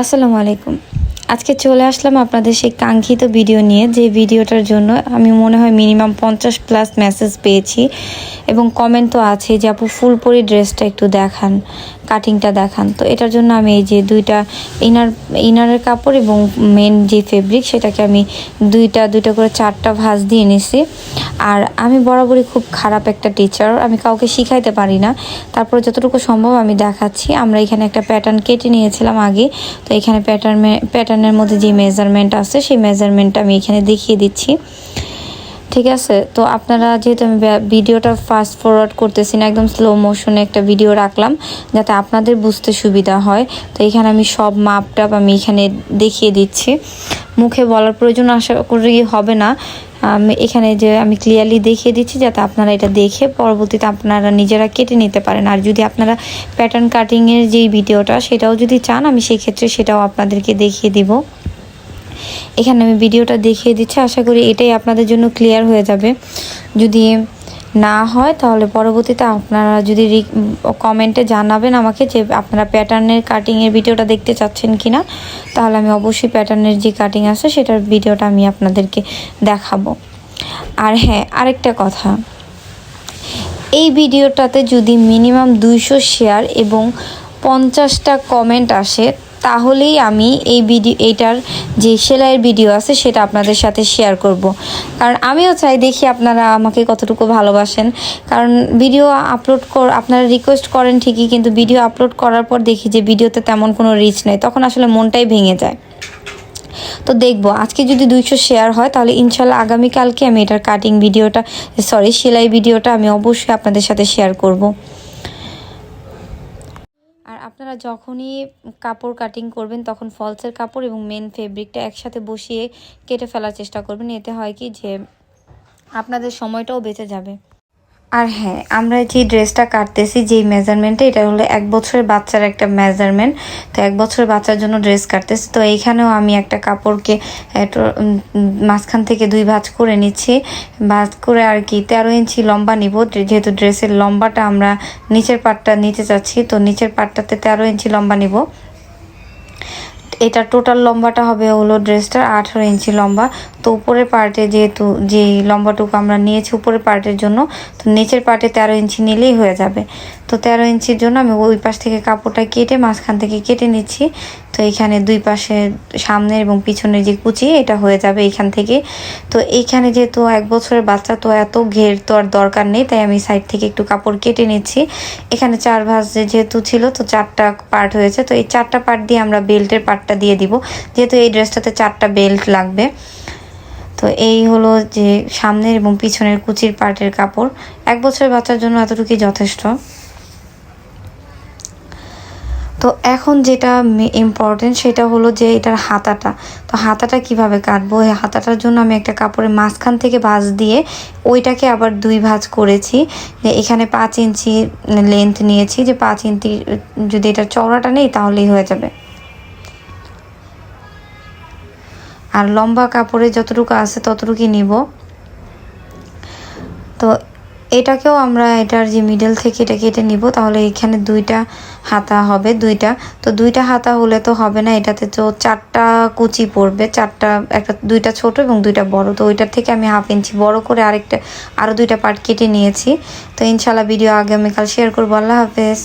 আসসালামু আলাইকুম। আজকে চলে আসলাম আপনাদের সেই কাঙ্ক্ষিত ভিডিও নিয়ে, যে ভিডিওটার জন্য আমি মনে হয় মিনিমাম পঞ্চাশ প্লাস মেসেজ পেয়েছি। এবং কমেন্ট তো আছে যে আপু ফুল পরি ড্রেসটা একটু দেখান কাটিংটা দেখান। তো এটার জন্য আমি এই যে দুইটা ইনার ইনারের কাপড় এবং মেন যে ফেব্রিক সেটাকে আমি দুইটা দুইটা করে চারটা ভাঁজ দিয়ে নিছি। আর আমি বরাবরই খুব খারাপ একটা টিচার আমি কাউকে শিখাইতে পারি না। তারপরে যতটুকু সম্ভব আমি দেখাচ্ছি। আমরা এখানে একটা প্যাটার্ন কেটে নিয়েছিলাম আগে। তো এখানে প্যাটার্ন প্যাটার্ন প্যাটার্নের মধ্যে যে মেজারমেন্ট আছে, সেই মেজারমেন্টটা আমি এখানে দেখিয়ে দিচ্ছি। ঠিক আছে? তো আপনারা যেহেতু আমি ভিডিওটা ফাস্ট ফরওয়ার্ড করতেছি না, একদম স্লো মোশনে একটা ভিডিও রাখলাম, যাতে আপনাদের বুঝতে সুবিধা হয়। তো এখানে আমি সব মাপটাপ আমি এখানে দেখিয়ে দিচ্ছি। মুখে বলার প্রয়োজন আশা করি হবে না। এখানে যে আমি ক্লিয়ারলি দেখিয়ে দিচ্ছি যাতে আপনারা এটা দেখে পরবর্তীতে আপনারা নিজেরা কেটে নিতে পারেন। আর যদি আপনারা প্যাটার্ন কাটিংয়ের যেই ভিডিওটা সেটাও যদি চান, আমি সেই ক্ষেত্রে সেটাও আপনাদেরকে দেখিয়ে দিব। এখানে আমি ভিডিওটা দেখিয়ে দিচ্ছি। আশা করি এটাই আপনাদের জন্য ক্লিয়ার হয়ে যাবে। যদি না হয়, তাহলে পরবর্তীতে আপনারা যদি কমেন্টে জানাবেন আমাকে যে আপনারা প্যাটার্নের কাটিংয়ের ভিডিওটা দেখতে চাচ্ছেন কি না তাহলে আমি অবশ্যই প্যাটার্নের যে কাটিং আছে, সেটার ভিডিওটা আমি আপনাদেরকে দেখাবো। আর হ্যাঁ আরেকটা কথা। এই ভিডিওটাতে যদি মিনিমাম দুইশো শেয়ার এবং পঞ্চাশটা কমেন্ট আসে তাহলেই আমি এই ভিডিও, এইটার যে সেলাইয়ের ভিডিও আছে সেটা আপনাদের সাথে শেয়ার করব। কারণ আমিও চাই দেখি আপনারা আমাকে কতটুকু ভালোবাসেন। কারণ ভিডিও আপলোড কর, আপনারা রিকোয়েস্ট করেন ঠিকই, কিন্তু ভিডিও আপলোড করার পর দেখি যে ভিডিওতে তেমন কোনো রিচ নেই। তখন আসলে মনটাই ভেঙে যায়। তো দেখব, আজকে যদি দুইশো শেয়ার হয়, তাহলে ইনশাল্লাহ আগামীকালকে আমি এটার কাটিং ভিডিওটা সরি সেলাই ভিডিওটা আমি অবশ্যই আপনাদের সাথে শেয়ার করব। আপনারা যখনই কাপড় কাটিং করবেন তখন ফলসের কাপড় এবং মেন ফেব্রিকটা একসাথে বসিয়ে কেটে ফেলার চেষ্টা করবেন। এতে হয় কি যে আপনাদের সময়টাও বেঁচে যাবে। আর হ্যাঁ আমরা যে ড্রেসটা কাটতেছি, যেই মেজারমেন্টে এটা হলো এক বছরের বাচ্চার একটা মেজারমেন্ট তো এক বছরের বাচ্চার জন্য ড্রেস কাটতেছি। তো এইখানেও আমি একটা কাপড়কে মাঝখান থেকে দুই ভাঁজ করে নিচ্ছি। ভাঁজ করে আর কি, তেরো ইঞ্চি লম্বা নিব। যেহেতু ড্রেসের লম্বাটা আমরা নিচের পাটটা নিতে চাচ্ছি, তো নিচের পাটটাতে তেরো ইঞ্চি লম্বা নিব। এটা টোটাল লম্বাটা হবে হলো ড্রেসটার আঠেরো ইঞ্চি লম্বা। তো উপরের পার্টে যেহেতু যে লম্বাটুকু আমরা নিয়েছি উপরের পার্টের জন্য, তো নিচের পার্টে তেরো ইঞ্চি নিলেই হয়ে যাবে। তো তেরো ইঞ্চির জন্য আমি ওই পাশ থেকে কাপড়টা কেটে মাঝখান থেকে কেটে নিচ্ছি। তো এখানে দুই পাশে সামনের এবং পিছনের যে কুচি, এটা হয়ে যাবে এখান থেকে। তো এইখানে যেহেতু এক বছরের বাচ্চা, তো এত ঘের তো আর দরকার নেই, তাই আমি সাইড থেকে একটু কাপড় কেটে নিচ্ছি। এখানে চার ভাঁজ যেহেতু ছিল, তো চারটা পার্ট হয়েছে। তো এই চারটা পার্ট দিয়ে আমরা বেল্টের পার্টটা দিয়ে দিব। যেহেতু এই ড্রেসটাতে চারটা বেল্ট লাগবে। তো এই হলো যে সামনের এবং পিছনের কুচির পার্টের কাপড়। এক বছরের বাচ্চার জন্য এতটুকুই যথেষ্ট। তো এখন যেটা ইম্পর্টেন্ট সেটা হলো যে এটার হাতাটা। তো হাতাটা কীভাবে কাটবো? হাতাটার জন্য আমি একটা কাপড়ের মাঝখান থেকে ভাঁজ দিয়ে ওইটাকে আবার দুই ভাঁজ করেছি। যে এখানে পাঁচ ইঞ্চি লেন্থ নিয়েছি। যে পাঁচ ইঞ্চি যদি এটা চওড়াটা নেই তাহলেই হয়ে যাবে। আর লম্বা কাপড়ে যতটুকু আছে ততটুকুই নিব। তো এটাকেও আমরা এটার যে মিডল থেকে এটা কেটে নিব, তাহলে এখানে দুইটা হাতা হবে, দুইটা। তো দুইটা হাতা হলে তো হবে না, এটাতে তো চারটা কুচি পড়বে, চারটা, একটা, দুইটা ছোট এবং দুইটা বড়। তো ওইটার থেকে আমি হাফ ইঞ্চি বড় করে আরেকটা আরও দুইটা পার্ট কেটে নিয়েছি। তো ইনশাল্লাহ ভিডিও আগামীকাল শেয়ার করব। আল্লাহ হাফেজ।